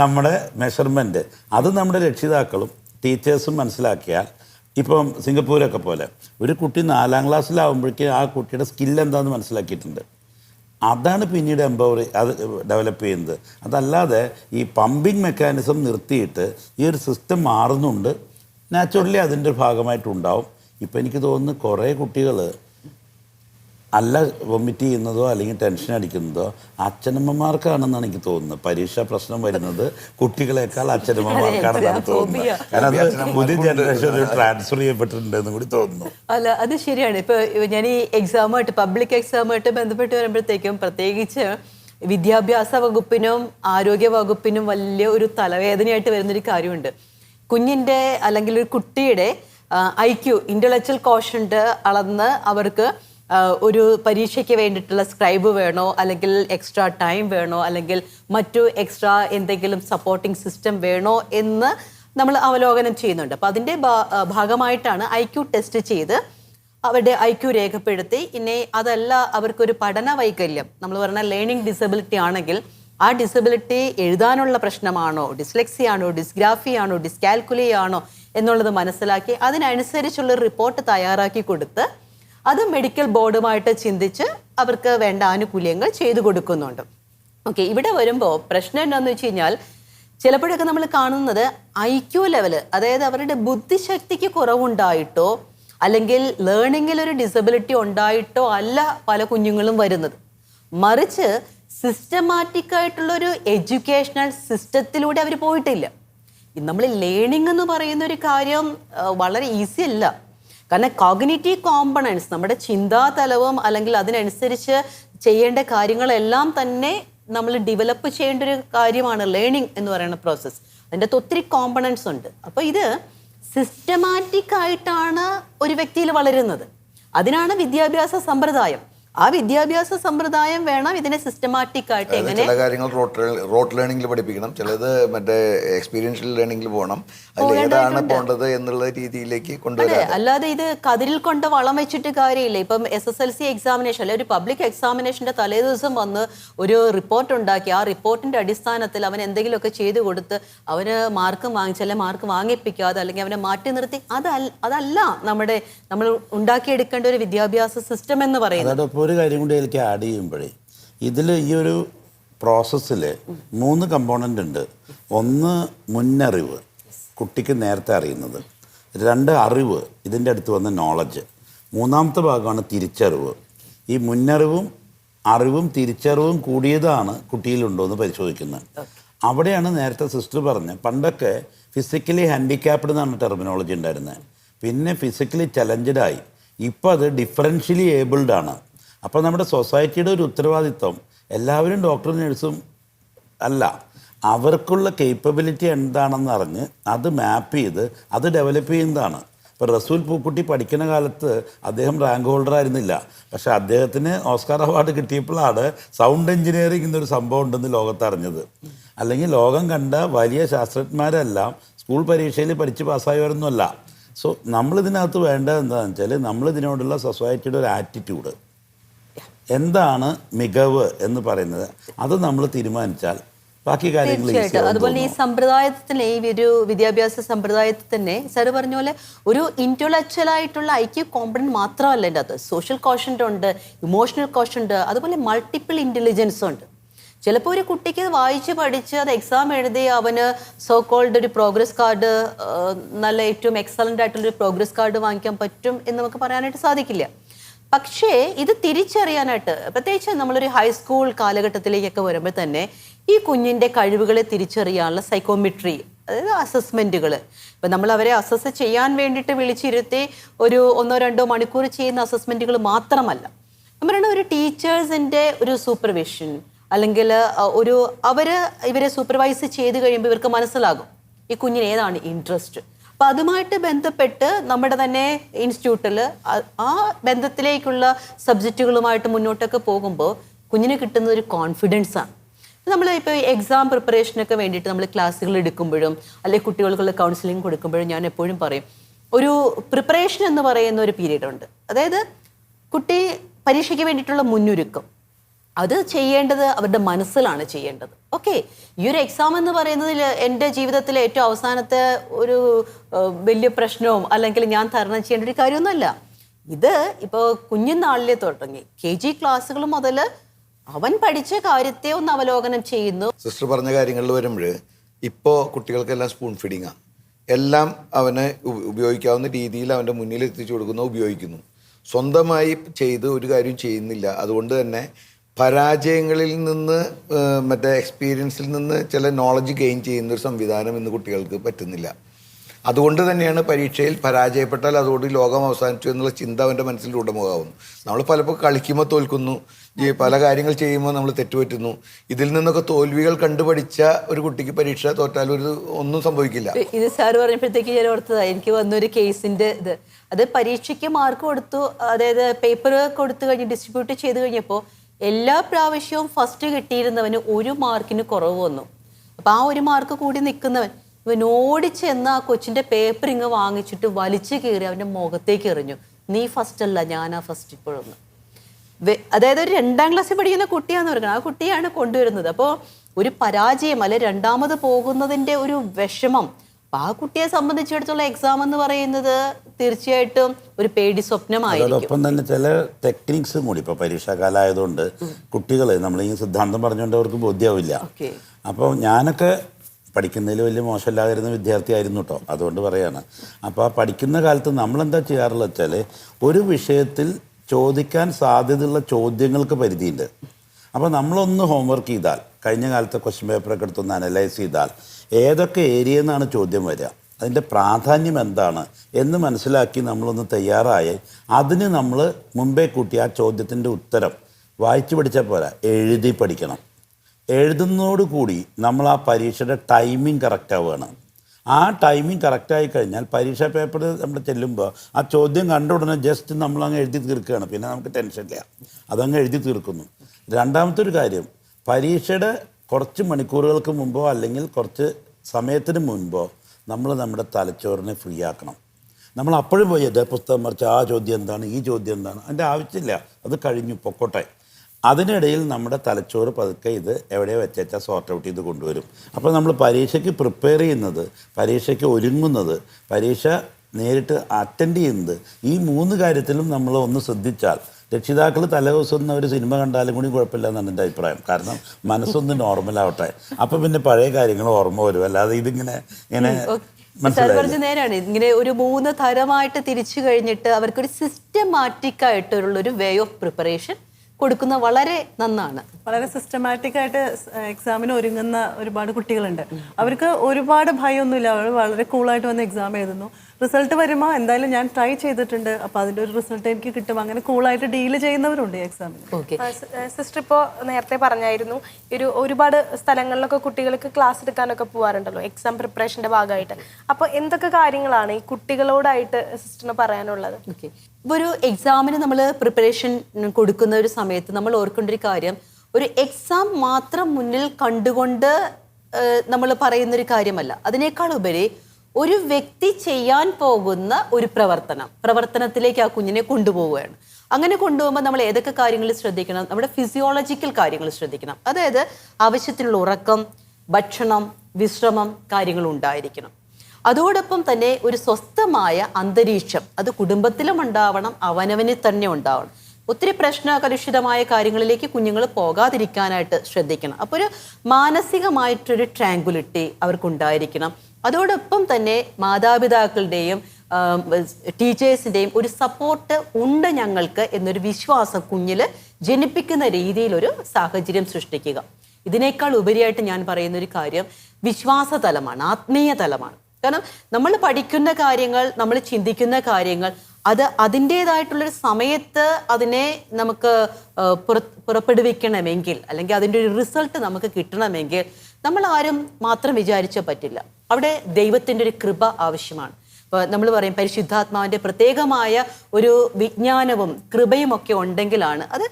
നമ്മുടെ മെഷർമെന്റ് അത് നമ്മുടെ രക്ഷിതാക്കളും ടീച്ചേഴ്സും മനസ്സിലാക്കിയാൽ ഇപ്പം സിംഗപ്പൂരൊക്കെ പോലെ ഒരു കുട്ടി നാലാം ക്ലാസ്സിലാവുമ്പോഴേക്കും ആ കുട്ടിയുടെ സ്കിൽ എന്താണെന്ന് മനസ്സിലാക്കിയിട്ടുണ്ട്. അതാണ് പിന്നീട് എംപവർ അത് ഡെവലപ്പ് ചെയ്യുന്നത്. അതല്ലാതെ ഈ പമ്പിങ് മെക്കാനിസം നിർത്തിയിട്ട് ഈ ഒരു സിസ്റ്റം മാറുന്നുണ്ട്. നാച്ചുറലി അതിന്റെ ഭാഗമായിട്ടുണ്ടാവും. ഇപ്പം എനിക്ക് തോന്നുന്നു കുറേ കുട്ടികൾ അല്ല വൊമിറ്റ് ചെയ്യുന്നതോ അല്ലെങ്കിൽ ടെൻഷൻ അടിക്കുന്നതോ അച്ഛനമ്മമാർക്കാണെന്നാണ് എനിക്ക് തോന്നുന്നത്. പരീക്ഷാ പ്രശ്നം വരുന്നത് കുട്ടികളെക്കാൾ അച്ഛനമ്മമാർക്കാണെന്നാണ് തോന്നുന്നത്. കാരണം അത് പുതിയ ജനറേഷൻ ട്രാൻസ്ഫർ ചെയ്യപ്പെട്ടിട്ടുണ്ടെന്ന് കൂടി തോന്നുന്നു.
അല്ല അത് ശരിയാണ്. ഇപ്പൊ ഞാൻ ഈ എക്സാമായിട്ട് പബ്ലിക് എക്സാമായിട്ട് ബന്ധപ്പെട്ട് വരുമ്പോഴത്തേക്കും പ്രത്യേകിച്ച് വിദ്യാഭ്യാസ വകുപ്പിനും ആരോഗ്യ വകുപ്പിനും വലിയ ഒരു തലവേദനയായിട്ട് വരുന്നൊരു കാര്യമുണ്ട്. കുഞ്ഞിന്റെ അല്ലെങ്കിൽ ഒരു കുട്ടിയുടെ ഐ ക്യു ഇന്റലക്ച്വൽ കോഷന്റ് അളന്ന് അവർക്ക് ഒരു പരീക്ഷയ്ക്ക് വേണ്ടിയിട്ടുള്ള സ്ക്രൈബ് വേണോ? അല്ലെങ്കിൽ എക്സ്ട്രാ ടൈം വേണോ? അല്ലെങ്കിൽ മറ്റു എക്സ്ട്രാ എന്തെങ്കിലും സപ്പോർട്ടിംഗ് സിസ്റ്റം വേണോ എന്ന് നമ്മൾ അവലോകനം ചെയ്യുന്നുണ്ട്. അപ്പോൾ അതിന്റെ ഭാഗമായിട്ടാണ് ഐ ക്യു ടെസ്റ്റ് ചെയ്ത് അവരുടെ ഐ ക്യു രേഖപ്പെടുത്തി. ഇനി അതല്ല അവർക്കൊരു പഠന വൈകല്യം. നമ്മൾ പറഞ്ഞ ലേണിംഗ് ഡിസബിലിറ്റി ആണെങ്കിൽ ആ ഡിസബിലിറ്റി എഴുതാനുള്ള പ്രശ്നമാണോ? ഡിസ്ലെക്സി ആണോ? ഡിസ്ഗ്രാഫി ആണോ? ഡിസ്കാൽക്കുലി ആണോ? എന്നുള്ളത് മനസ്സിലാക്കി അതിനനുസരിച്ചുള്ള റിപ്പോർട്ട് തയ്യാറാക്കി കൊടുത്ത് അത് മെഡിക്കൽ ബോർഡുമായിട്ട് ചിന്തിച്ച് അവർക്ക് വേണ്ട ആനുകൂല്യങ്ങൾ ചെയ്തു കൊടുക്കുന്നുണ്ട്. ഓക്കെ ഇവിടെ വരുമ്പോൾ പ്രശ്നം എന്താണെന്ന് വെച്ച് കഴിഞ്ഞാൽ ചിലപ്പോഴൊക്കെ നമ്മൾ കാണുന്നത് ഐ ക്യു ലെവൽ അതായത് അവരുടെ ബുദ്ധിശക്തിക്ക് കുറവുണ്ടായിട്ടോ അല്ലെങ്കിൽ ലേണിങ്ങിൽ ഒരു ഡിസബിലിറ്റി ഉണ്ടായിട്ടോ അല്ല പല കുഞ്ഞുങ്ങളും വരുന്നത്. മറിച്ച് സിസ്റ്റമാറ്റിക് ആയിട്ടുള്ള ഒരു എഡ്യൂക്കേഷണൽ സിസ്റ്റത്തിലൂടെ അവർ പോയിട്ടില്ല. നമ്മൾ ലേണിംഗ് എന്ന് പറയുന്ന ഒരു കാര്യം വളരെ ഈസി അല്ല. കാരണം കോഗ്നിറ്റീവ് കോമ്പണൻസ് നമ്മുടെ ചിന്താതലവും അല്ലെങ്കിൽ അതിനനുസരിച്ച് ചെയ്യേണ്ട കാര്യങ്ങളെല്ലാം തന്നെ നമ്മൾ ഡെവലപ്പ് ചെയ്യേണ്ട ഒരു കാര്യമാണ് ലേണിംഗ് എന്ന് പറയുന്ന പ്രോസസ്സ് അതിന്റെ അകത്ത് ഒത്തിരി കോമ്പണൻസ് ഉണ്ട്. അപ്പോൾ ഇത് സിസ്റ്റമാറ്റിക് ആയിട്ടാണ് ഒരു വ്യക്തിയിൽ വളരുന്നത്. അതിനാണ് വിദ്യാഭ്യാസ സമ്പ്രദായം. ആ വിദ്യാഭ്യാസ സമ്പ്രദായം വേണം ഇതിനെ സിസ്റ്റമാറ്റിക് ആയിട്ട് എങ്ങനെ
ചില കാര്യങ്ങൾ റോട്ട് റോട്ട് ലേണിംഗിൽ പഠിപ്പിക്കണം. ചിലത് മറ്റേ എക്സ്പീരിയൻഷ്യൽ ലേണിംഗിൽ പോകണം. അതിൽ ഏതാണ് പോകേണ്ടത് എന്നുള്ള രീതിയിലേക്ക് കൊണ്ടുവരാം
അല്ലാതെ ഇത് കതിരിൽ കൊണ്ട് വളം വെച്ചിട്ട് കാര്യമില്ല. ഇപ്പം S S L C examination അല്ലെ ഒരു പബ്ലിക് എക്സാമിനേഷന്റെ തലേ ദിവസം വന്ന് ഒരു റിപ്പോർട്ട് ഉണ്ടാക്കി. ആ റിപ്പോർട്ടിന്റെ അടിസ്ഥാനത്തിൽ അവൻ എന്തെങ്കിലുമൊക്കെ ചെയ്തു കൊടുത്ത് അവന് മാർക്ക് വാങ്ങിച്ചല്ല അല്ലെങ്കിൽ മാർക്ക് വാങ്ങിപ്പിക്കാതെ അല്ലെങ്കിൽ അവനെ മാറ്റി നിർത്തി. അതല്ല അതല്ല നമ്മുടെ നമ്മൾ ഉണ്ടാക്കിയെടുക്കേണ്ട ഒരു വിദ്യാഭ്യാസ സിസ്റ്റം എന്ന് പറയുന്നത്.
ഒരു കാര്യം കൂടി അതിലേക്ക് ആഡ് ചെയ്യുമ്പോഴേ ഇതിൽ ഈ ഒരു പ്രോസസ്സിൽ മൂന്ന് കമ്പോണന്റ് ഉണ്ട്. ഒന്ന് മുന്നറിവ് കുട്ടിക്ക് നേരത്തെ അറിയുന്നത്. രണ്ട് അറിവ് ഇതിന്റെ അടുത്ത് വന്ന നോളജ് മൂന്നാമത്തെ ഭാഗമാണ് തിരിച്ചറിവ്. ഈ മുന്നറിവും അറിവും തിരിച്ചറിവും കൂടിയതാണ് കുട്ടിയിലുണ്ടോ എന്ന് പരിശോധിക്കുന്നത്. അവിടെയാണ് നേരത്തെ സിസ്റ്റർ പറഞ്ഞത് പണ്ടൊക്കെ ഫിസിക്കലി ഹാൻഡിക്യാപ്ഡ് എന്നാണ് ടെർമിനോളജി ഉണ്ടായിരുന്നത് പിന്നെ ഫിസിക്കലി ചലഞ്ചഡായി ഇപ്പോൾ അത് ഡിഫറൻഷ്യലി ഏബിൾഡ് ആണ്. അപ്പോൾ നമ്മുടെ സൊസൈറ്റിയുടെ ഒരു ഉത്തരവാദിത്വം എല്ലാവരും ഡോക്ടറും നഴ്സും അല്ല അവർക്കുള്ള കേപ്പബിലിറ്റി എന്താണെന്ന് അറിഞ്ഞ് അത് മാപ്പ് ചെയ്ത് അത് ഡെവലപ്പ് ചെയ്യുന്നതാണ്. ഇപ്പോൾ റസൂൽ പൂക്കുട്ടി പഠിക്കുന്ന കാലത്ത് അദ്ദേഹം റാങ്ക് ഹോൾഡർ ആയിരുന്നില്ല. പക്ഷേ അദ്ദേഹത്തിന് ഓസ്കാർ അവാർഡ് കിട്ടിയപ്പോഴാണ് സൗണ്ട് എഞ്ചിനീയറിംഗ് എന്നൊരു സംഭവം ഉണ്ടെന്ന് ലോകത്ത് അറിഞ്ഞത് അല്ലെങ്കിൽ ലോകം കണ്ട വലിയ ശാസ്ത്രജ്ഞന്മാരെല്ലാം സ്കൂൾ പരീക്ഷയിൽ പഠിച്ച് പാസ്സായവരൊന്നുമല്ല. സോ നമ്മളിതിനകത്ത് വേണ്ടത് എന്താണെന്ന് വെച്ചാൽ നമ്മളിതിനോടുള്ള സൊസൈറ്റിയുടെ ഒരു ആറ്റിറ്റ്യൂഡ് എന്താണ് മികവ് എന്ന് പറയുന്നത് അത് നമ്മൾ തീരുമാനിച്ചാൽ ബാക്കി കാര്യങ്ങൾ
അതുപോലെ ഈ സമ്പ്രദായത്തിന് ഈ ഒരു വിദ്യാഭ്യാസ സമ്പ്രദായത്തിൽ തന്നെ സാറ് പറഞ്ഞ പോലെ ഒരു ഇന്റലക്ച്വൽ ആയിട്ടുള്ള ഐക്യ കോമ്പണന്റ് മാത്രമല്ല എന്റെ അത് സോഷ്യൽ കോഷന്റ് ഉണ്ട് ഇമോഷണൽ കോഷന്റ് അതുപോലെ മൾട്ടിപ്പിൾ ഇന്റലിജൻസ് ഉണ്ട്. ചിലപ്പോൾ ഒരു കുട്ടിക്ക് വായിച്ച് പഠിച്ച് അത് എക്സാം എഴുതി അവന് സോ കോൾഡ് ഒരു പ്രോഗ്രസ് കാർഡ് നല്ല ഏറ്റവും എക്സലന്റ് ആയിട്ടുള്ളൊരു പ്രോഗ്രസ് കാർഡ് വാങ്ങിക്കാൻ പറ്റും എന്ന് നമുക്ക് പറയാനായിട്ട് സാധിക്കില്ല. പക്ഷേ ഇത് തിരിച്ചറിയാനായിട്ട് പ്രത്യേകിച്ച് നമ്മളൊരു ഹൈസ്കൂൾ കാലഘട്ടത്തിലേക്കൊക്കെ വരുമ്പോൾ തന്നെ ഈ കുഞ്ഞിന്റെ കഴിവുകളെ തിരിച്ചറിയാനുള്ള സൈക്കോമെട്രി അതായത് അസസ്മെന്റുകൾ ഇപ്പം നമ്മൾ അവരെ അസസ് ചെയ്യാൻ വേണ്ടിയിട്ട് വിളിച്ചിരുത്തി ഒരു ഒന്നോ രണ്ടോ മണിക്കൂർ ചെയ്യുന്ന അസസ്മെന്റുകൾ മാത്രമല്ല. നമ്മൾ ഒരു ടീച്ചേഴ്സിന്റെ ഒരു സൂപ്പർവിഷൻ അല്ലെങ്കിൽ ഒരു അവർ ഇവരെ സൂപ്പർവൈസ് ചെയ്ത് കഴിയുമ്പോൾ ഇവർക്ക് മനസ്സിലാകും ഈ കുഞ്ഞിന് ഏതാണ് ഇൻട്രസ്റ്റ് അപ്പൊ അതുമായിട്ട് ബന്ധപ്പെട്ട് നമ്മുടെ തന്നെ ഇൻസ്റ്റിറ്റ്യൂട്ടിൽ ആ ബന്ധത്തിലേക്കുള്ള സബ്ജക്റ്റുകളുമായിട്ട് മുന്നോട്ടൊക്കെ പോകുമ്പോൾ കുഞ്ഞിന് കിട്ടുന്ന ഒരു കോൺഫിഡൻസ് ആണ്. നമ്മൾ ഇപ്പോൾ എക്സാം പ്രിപ്പറേഷനൊക്കെ വേണ്ടിയിട്ട് നമ്മൾ ക്ലാസ്സുകൾ എടുക്കുമ്പോഴും അല്ലെങ്കിൽ കുട്ടികൾക്കുള്ള കൗൺസിലിംഗ് കൊടുക്കുമ്പോഴും ഞാൻ എപ്പോഴും പറയും ഒരു പ്രിപ്പറേഷൻ എന്ന് പറയുന്ന ഒരു പീരീഡ് ഉണ്ട്. അതായത് കുട്ടി പരീക്ഷയ്ക്ക് വേണ്ടിയിട്ടുള്ള മുന്നൊരുക്കം. അത് ചെയ്യേണ്ടത് അവരുടെ മനസ്സിലാണ് ചെയ്യേണ്ടത്. ഓക്കെ ഈ ഒരു എക്സാം എന്ന് പറയുന്നതിൽ എന്റെ ജീവിതത്തിലെ ഏറ്റവും അവസാനത്തെ ഒരു വലിയ പ്രശ്നവും അല്ലെങ്കിൽ ഞാൻ തരണം ചെയ്യേണ്ട ഒരു കാര്യമൊന്നുമല്ല. ഇത് ഇപ്പോൾ കുഞ്ഞുനാളിലെ തുടങ്ങി. കെ ജി ക്ലാസ്സുകൾ മുതൽ അവൻ പഠിച്ച കാര്യത്തെ ഒന്ന് അവലോകനം ചെയ്യുന്നു.
സിസ്റ്റർ പറഞ്ഞ കാര്യങ്ങളിൽ വരുമ്പോൾ ഇപ്പോൾ കുട്ടികൾക്കെല്ലാം സ്പൂൺ ഫീഡിങ്ങാണ് എല്ലാം അവനെ ഉപയോഗിക്കാവുന്ന രീതിയിൽ അവന്റെ മുന്നിൽ എത്തിച്ചു കൊടുക്കുന്നു ഉപയോഗിക്കുന്നു. സ്വന്തമായി ചെയ്ത് ഒരു കാര്യം ചെയ്യുന്നില്ല. അതുകൊണ്ട് തന്നെ പരാജയങ്ങളിൽ നിന്ന് മറ്റേ എക്സ്പീരിയൻസിൽ നിന്ന് ചില നോളജ് ഗെയിൻ ചെയ്യുന്ന ഒരു സംവിധാനം ഇന്ന് കുട്ടികൾക്ക് പറ്റുന്നില്ല. അതുകൊണ്ട് തന്നെയാണ് പരീക്ഷയിൽ പരാജയപ്പെട്ടാൽ അതോട് ലോകം അവസാനിച്ചു എന്നുള്ള ചിന്ത അവന്റെ മനസ്സിൽ ഉടമുഖാവുന്നു നമ്മൾ പലപ്പോൾ കളിക്കുമ്പോൾ തോൽക്കുന്നു. പല കാര്യങ്ങൾ ചെയ്യുമ്പോൾ നമ്മൾ തെറ്റുപറ്റുന്നു. ഇതിൽ നിന്നൊക്കെ തോൽവികൾ കണ്ടുപഠിച്ച ഒരു കുട്ടിക്ക് പരീക്ഷ തോറ്റാൽ ഒരു ഒന്നും സംഭവിക്കില്ല.
ഇത് സാർ പറഞ്ഞപ്പോഴത്തേക്ക് ഞാൻ ഓർത്തതാണ് എനിക്ക് വന്നൊരു കേസിന്റെ ഇത്. അത് പരീക്ഷയ്ക്ക് മാർക്ക് കൊടുത്തു അതായത് പേപ്പർ കൊടുത്തു കഴിഞ്ഞ് ഡിസ്ട്രിബ്യൂട്ട് ചെയ്ത് കഴിഞ്ഞപ്പോൾ എല്ലാ പ്രാവശ്യവും ഫസ്റ്റ് കിട്ടിയിരുന്നവന് ഒരു മാർക്കിന് കുറവ് വന്നു. അപ്പം ആ ഒരു മാർക്ക് കൂടി നിൽക്കുന്നവൻ ഇവൻ ഓടിച്ചെന്ന് ആ കൊച്ചിന്റെ പേപ്പർ ഇങ്ങ് വാങ്ങിച്ചിട്ട് വലിച്ചു കീറി അവന്റെ മുഖത്തേക്ക് എറിഞ്ഞു. നീ ഫസ്റ്റ് അല്ല ഞാനാ ഫസ്റ്റ് ഇപ്പോഴൊന്ന്. അതായത് ഒരു രണ്ടാം ക്ലാസ്സിൽ പഠിക്കുന്ന കുട്ടിയാന്ന് പറയുന്നത് ആ കുട്ടിയാണ് കൊണ്ടുവരുന്നത്. അപ്പോൾ ഒരു പരാജയം അല്ലെ രണ്ടാമത് പോകുന്നതിന്റെ ഒരു വിഷമം അപ്പൊ ആ കുട്ടിയെ സംബന്ധിച്ചിടത്തോളം എക്സാം എന്ന് പറയുന്നത് തീർച്ചയായിട്ടും ഒരു പേടി സ്വപ്നമായിരിക്കും.
അതോടൊപ്പം തന്നെ ചില ടെക്നിക്സും കൂടി. ഇപ്പോൾ പരീക്ഷാകാലം ആയതുകൊണ്ട് കുട്ടികൾ നമ്മൾ ഈ സിദ്ധാന്തം പറഞ്ഞുകൊണ്ട് അവർക്ക് ബോധ്യമാവില്ല
അപ്പൊ
അപ്പോൾ ഞാനൊക്കെ പഠിക്കുന്നതിൽ വലിയ മോശമില്ലാതിരുന്ന വിദ്യാർത്ഥിയായിരുന്നു കേട്ടോ അതുകൊണ്ട് പറയാണ്. അപ്പോൾ ആ പഠിക്കുന്ന കാലത്ത് നമ്മളെന്താ ചെയ്യാറുള്ളത് വെച്ചാൽ ഒരു വിഷയത്തിൽ ചോദിക്കാൻ സാധ്യതയുള്ള ചോദ്യങ്ങൾക്ക് പരിധിയുണ്ട്. അപ്പോൾ നമ്മളൊന്ന് ഹോംവർക്ക് ചെയ്താൽ കഴിഞ്ഞ കാലത്തെ ക്വസ്റ്റ്യൻ പേപ്പറൊക്കെ എടുത്തൊന്ന് അനലൈസ് ചെയ്താൽ ഏതൊക്കെ ഏരിയ എന്നാണ് ചോദ്യം വരിക? അതിന്റെ പ്രാധാന്യം എന്താണ് എന്ന് മനസ്സിലാക്കി നമ്മളൊന്ന് തയ്യാറായി അതിന് നമ്മൾ മുമ്പേ കൂട്ടി ആ ചോദ്യത്തിന്റെ ഉത്തരം വായിച്ചു പഠിച്ചാൽ പോരാ എഴുതി പഠിക്കണം. എഴുതുന്നതോടുകൂടി നമ്മൾ ആ പരീക്ഷയുടെ ടൈമിംഗ് കറക്റ്റ് ആവുകയാണ്. ആ ടൈമിംഗ് കറക്റ്റായി കഴിഞ്ഞാൽ പരീക്ഷാ പേപ്പർ നമ്മൾ ചെല്ലുമ്പോൾ ആ ചോദ്യം കണ്ട ഉടനെ ജസ്റ്റ് നമ്മൾ അങ്ങ് എഴുതി തീർക്കുകയാണ്. പിന്നെ നമുക്ക് ടെൻഷൻ ടെൻഷനില്ല അതങ്ങ് എഴുതി തീർക്കുന്നു. രണ്ടാമത്തെ ഒരു കാര്യം പരീക്ഷയുടെ കുറച്ച് മണിക്കൂറുകൾക്ക് മുമ്പോ അല്ലെങ്കിൽ കുറച്ച് സമയത്തിന് മുൻപോ നമ്മൾ നമ്മുടെ തലച്ചോറിനെ ഫ്രീ ആക്കണം. നമ്മൾ അപ്പോഴും പോയി അതേ പുസ്തകം മറിച്ച് ആ ചോദ്യം എന്താണ് ഈ ചോദ്യം എന്താണ്? അതിന്റെ ആവശ്യമില്ല. അത് കഴിഞ്ഞു പൊക്കോട്ടെ. അതിനിടയിൽ നമ്മുടെ തലച്ചോറ് പതുക്കെ ഇത് എവിടെ വെച്ചാൽ സോർട്ട് ഔട്ട് ചെയ്ത് കൊണ്ടുവരും. അപ്പോൾ നമ്മൾ പരീക്ഷയ്ക്ക് പ്രിപ്പയർ ചെയ്യുന്നത് പരീക്ഷയ്ക്ക് ഒരുങ്ങുന്നത് പരീക്ഷ നേരിട്ട് അറ്റൻഡ് ചെയ്യുന്നത് ഈ മൂന്ന് കാര്യത്തിലും നമ്മൾ ഒന്ന് ശ്രദ്ധിച്ചാൽ രക്ഷിതാക്കൾ തലേദിവസം ഒന്ന് ഒരു സിനിമ കണ്ടാലും കൂടി കുഴപ്പമില്ല എന്നാണ് എന്റെ അഭിപ്രായം. കാരണം മനസ്സൊന്ന് നോർമൽ ആവട്ടെ. അപ്പം പിന്നെ പഴയ കാര്യങ്ങൾ ഓർമ്മ വരും. അല്ലാതെ ഇതിങ്ങനെ ഇങ്ങനെ
പറഞ്ഞ നേരാണ്. ഇങ്ങനെ ഒരു മൂന്ന് തരമായിട്ട് തിരിച്ചു കഴിഞ്ഞിട്ട് അവർക്ക് ഒരു സിസ്റ്റമാറ്റിക് ആയിട്ടുള്ള ഒരു വേ ഓഫ് പ്രിപ്പറേഷൻ കൊടുക്കുന്ന വളരെ നന്നാണ്.
വളരെ സിസ്റ്റമാറ്റിക് ആയിട്ട് എക്സാമിന് ഒരുങ്ങുന്ന ഒരുപാട് കുട്ടികളുണ്ട്. അവർക്ക് ഒരുപാട് ഭയമൊന്നുമില്ല. അവർ വളരെ കൂളായിട്ട് വന്ന് എക്സാം എഴുതുന്നു. റിസൾട്ട് വരുമ്പോൾ എന്തായാലും ഞാൻ ട്രൈ ചെയ്തിട്ടുണ്ട്. അപ്പോൾ അതിന്റെ ഒരു റിസൾട്ട് എനിക്ക് കിട്ടും. അങ്ങനെ കൂളായിട്ട് ഡീൽ ചെയ്യുന്നവരുണ്ട് ഈ എക്സാമിന്
സിസ്റ്റർ ഇപ്പോ നേരത്തെ പറഞ്ഞായിരുന്നു ഒരു ഒരുപാട് സ്ഥലങ്ങളിലൊക്കെ കുട്ടികൾക്ക് ക്ലാസ് എടുക്കാനൊക്കെ പോവാറുണ്ടല്ലോ എക്സാം പ്രിപ്പറേഷന്റെ ഭാഗമായിട്ട്. അപ്പോൾ എന്തൊക്കെ കാര്യങ്ങളാണ് ഈ കുട്ടികളോടായിട്ട് സിസ്റ്ററിന് പറയാനുള്ളത്?
ഓക്കെ ഒരു എക്സാമിന് നമ്മൾ പ്രിപ്പറേഷൻ കൊടുക്കുന്ന ഒരു സമയത്ത് നമ്മൾ ഓർക്കേണ്ട ഒരു കാര്യം ഒരു എക്സാം മാത്രം മുന്നിൽ കണ്ടുകൊണ്ട് നമ്മൾ പറയുന്ന ഒരു കാര്യമല്ല. അതിനേക്കാൾ ഉപരി ഒരു വ്യക്തി ചെയ്യാൻ പോകുന്ന ഒരു പ്രവർത്തനം പ്രവർത്തനത്തിലേക്ക് ആ കുഞ്ഞിനെ കൊണ്ടുപോവുകയാണ്. അങ്ങനെ കൊണ്ടുപോകുമ്പോൾ നമ്മൾ ഏതൊക്കെ കാര്യങ്ങൾ ശ്രദ്ധിക്കണം? നമ്മുടെ ഫിസിയോളജിക്കൽ കാര്യങ്ങൾ ശ്രദ്ധിക്കണം. അതായത് ആവശ്യത്തിനുള്ള ഉറക്കം ഭക്ഷണം വിശ്രമം കാര്യങ്ങൾ ഉണ്ടായിരിക്കണം. അതോടൊപ്പം തന്നെ ഒരു സ്വസ്ഥമായ അന്തരീക്ഷം അത് കുടുംബത്തിലും ഉണ്ടാവണം അവനവനിൽ തന്നെ ഉണ്ടാവണം. ഒത്തിരി പ്രശ്ന കലുഷിതമായ കാര്യങ്ങളിലേക്ക് കുഞ്ഞുങ്ങൾ പോകാതിരിക്കാനായിട്ട് ശ്രദ്ധിക്കണം. അപ്പോൾ ഒരു മാനസികമായിട്ടൊരു ട്രാങ്കുലിറ്റി അവർക്കുണ്ടായിരിക്കണം. അതോടൊപ്പം തന്നെ മാതാപിതാക്കളുടെയും ടീച്ചേഴ്സിന്റെയും ഒരു സപ്പോർട്ട് ഉണ്ട് ഞങ്ങൾക്ക് എന്നൊരു വിശ്വാസം കുഞ്ഞിൽ ജനിപ്പിക്കുന്ന രീതിയിലൊരു സാഹചര്യം സൃഷ്ടിക്കുക. ഇതിനേക്കാൾ ഉപരിയായിട്ട് ഞാൻ പറയുന്ന ഒരു കാര്യം വിശ്വാസ തലമാണ് ആത്മീയ തലമാണ്. കാരണം നമ്മൾ പഠിക്കുന്ന കാര്യങ്ങൾ നമ്മൾ ചിന്തിക്കുന്ന കാര്യങ്ങൾ അത് അതിന്റേതായിട്ടുള്ളൊരു സമയത്ത് അതിനെ നമുക്ക് പുറപ്പെടുവിക്കണമെങ്കിൽ അല്ലെങ്കിൽ അതിന്റെ ഒരു റിസൾട്ട് നമുക്ക് കിട്ടണമെങ്കിൽ നമ്മൾ ആരും മാത്രം വിചാരിച്ച പറ്റില്ല. അവിടെ ദൈവത്തിന്റെ ഒരു കൃപ ആവശ്യമാണ്. ഇപ്പോൾ നമ്മൾ പറയും പരിശുദ്ധാത്മാവിന്റെ പ്രത്യേകമായ ഒരു വിജ്ഞാനവും കൃപയും ഒക്കെ ഉണ്ടെങ്കിലാണ് അത്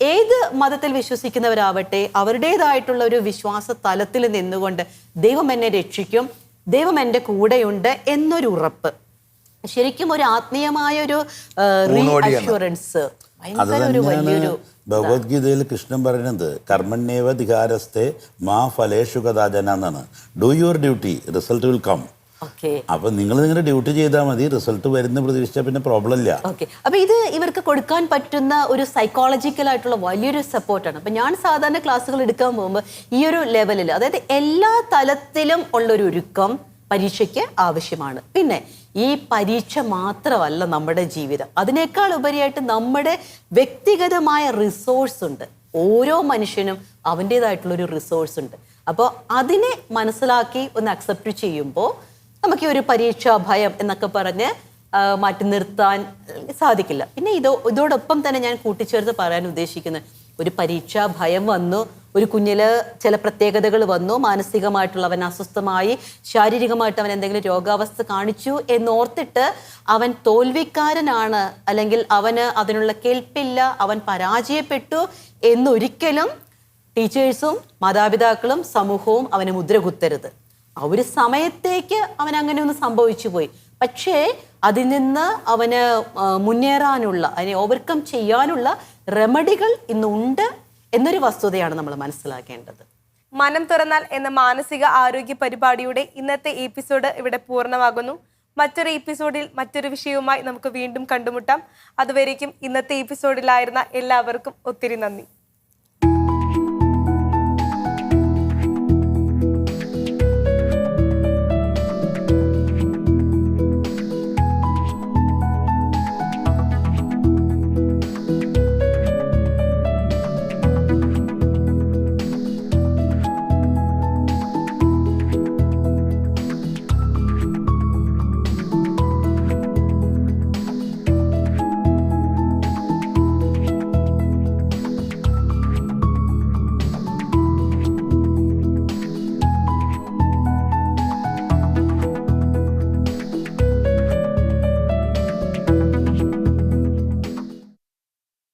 ഏത് മതത്തിൽ വിശ്വസിക്കുന്നവരാവട്ടെ അവരുടേതായിട്ടുള്ള ഒരു വിശ്വാസ തലത്തിൽ നിന്നുകൊണ്ട് ദൈവം എന്നെ രക്ഷിക്കും ദൈവം എന്റെ കൂടെയുണ്ട് എന്നൊരു ഉറപ്പ്. ശരിക്കും ഒരു ആത്മീയമായ ഒരു
ഊന്നോടിയാണ്.
അത് തന്നെയാണ് ഭഗവത്ഗീതയിൽ കൃഷ്ണൻ പറയുന്നത് കർമ്മണ്യേവ ധികാരസ്ഥെ മാ ഫലേഷു കഥാജന എന്നാണ് do your duty result will come അപ്പൊ നിങ്ങൾ നിങ്ങളുടെ ഡ്യൂട്ടി ചെയ്താൽ മതി റിസൾട്ട് വരുന്ന പ്രതീക്ഷിച്ചാൽ പിന്നെ പ്രോബ്ലം ഇല്ല.
ഓക്കെ അപ്പൊ ഇത് ഇവർക്ക് കൊടുക്കാൻ പറ്റുന്ന ഒരു സൈക്കോളജിക്കൽ ആയിട്ടുള്ള വലിയൊരു സപ്പോർട്ടാണ് അപ്പൊ ഞാൻ സാധാരണ ക്ലാസ്സുകൾ എടുക്കാൻ പോകുമ്പോൾ ഈ ഒരു ലെവലിൽ അതായത് എല്ലാ തലത്തിലും ഉള്ള ഒരു ഒരുക്കം പരീക്ഷയ്ക്ക് ആവശ്യമാണ്. പിന്നെ ഈ പരീക്ഷ മാത്രമല്ല നമ്മുടെ ജീവിതം. അതിനേക്കാൾ ഉപരിയായിട്ട് നമ്മുടെ വ്യക്തിഗതമായ റിസോഴ്സ് ഉണ്ട്. ഓരോ മനുഷ്യനും അവന്റെതായിട്ടുള്ള ഒരു റിസോഴ്സ് ഉണ്ട്. അപ്പോൾ അതിനെ മനസ്സിലാക്കി ഒന്ന് അക്സെപ്റ്റ് ചെയ്യുമ്പോൾ നമുക്ക് ഒരു പരീക്ഷാ ഭയം എന്നൊക്കെ പറഞ്ഞ് മാറ്റി നിർത്താൻ സാധിക്കില്ല. പിന്നെ ഇതോ ഇതോടൊപ്പം തന്നെ ഞാൻ കൂട്ടിച്ചേർത്ത് പറയാൻ ഉദ്ദേശിക്കുന്നത് ഒരു പരീക്ഷാ ഭയം വന്നു ഒരു കുഞ്ഞിൽ ചില പ്രത്യേകതകൾ വന്നു. മാനസികമായിട്ടുള്ള അവൻ അസ്വസ്ഥമായി. ശാരീരികമായിട്ട് അവൻ എന്തെങ്കിലും രോഗാവസ്ഥ കാണിച്ചു എന്നോർത്തിട്ട് അവൻ തോൽവിക്കാരനാണ്. അല്ലെങ്കിൽ അവന് അതിനുള്ള കേൾപ്പില്ല. അവൻ പരാജയപ്പെട്ടു എന്നൊരിക്കലും ടീച്ചേഴ്സും മാതാപിതാക്കളും സമൂഹവും അവന് മുദ്ര കുത്തരുത് ആ ഒരു സമയത്തേക്ക് അവൻ അങ്ങനെ ഒന്ന് സംഭവിച്ചു പോയി. പക്ഷേ അതിൽ നിന്ന് അവന് മുന്നേറാനുള്ള അതിനെ ഓവർകം ചെയ്യാനുള്ള റെമഡികൾ ഇന്നുണ്ട് എന്നൊരു വസ്തുതയാണ് നമ്മൾ മനസ്സിലാക്കേണ്ടത്.
മനം തുറന്നാൽ എന്ന മാനസിക ആരോഗ്യ പരിപാടിയുടെ ഇന്നത്തെ എപ്പിസോഡ് ഇവിടെ പൂർണമാകുന്നു. മറ്റൊരു എപ്പിസോഡിൽ മറ്റൊരു വിഷയവുമായി നമുക്ക് വീണ്ടും കണ്ടുമുട്ടാം. അതുവരേക്കും ഇന്നത്തെ എപ്പിസോഡിലായിരുന്ന എല്ലാവർക്കും ഒത്തിരി നന്ദി.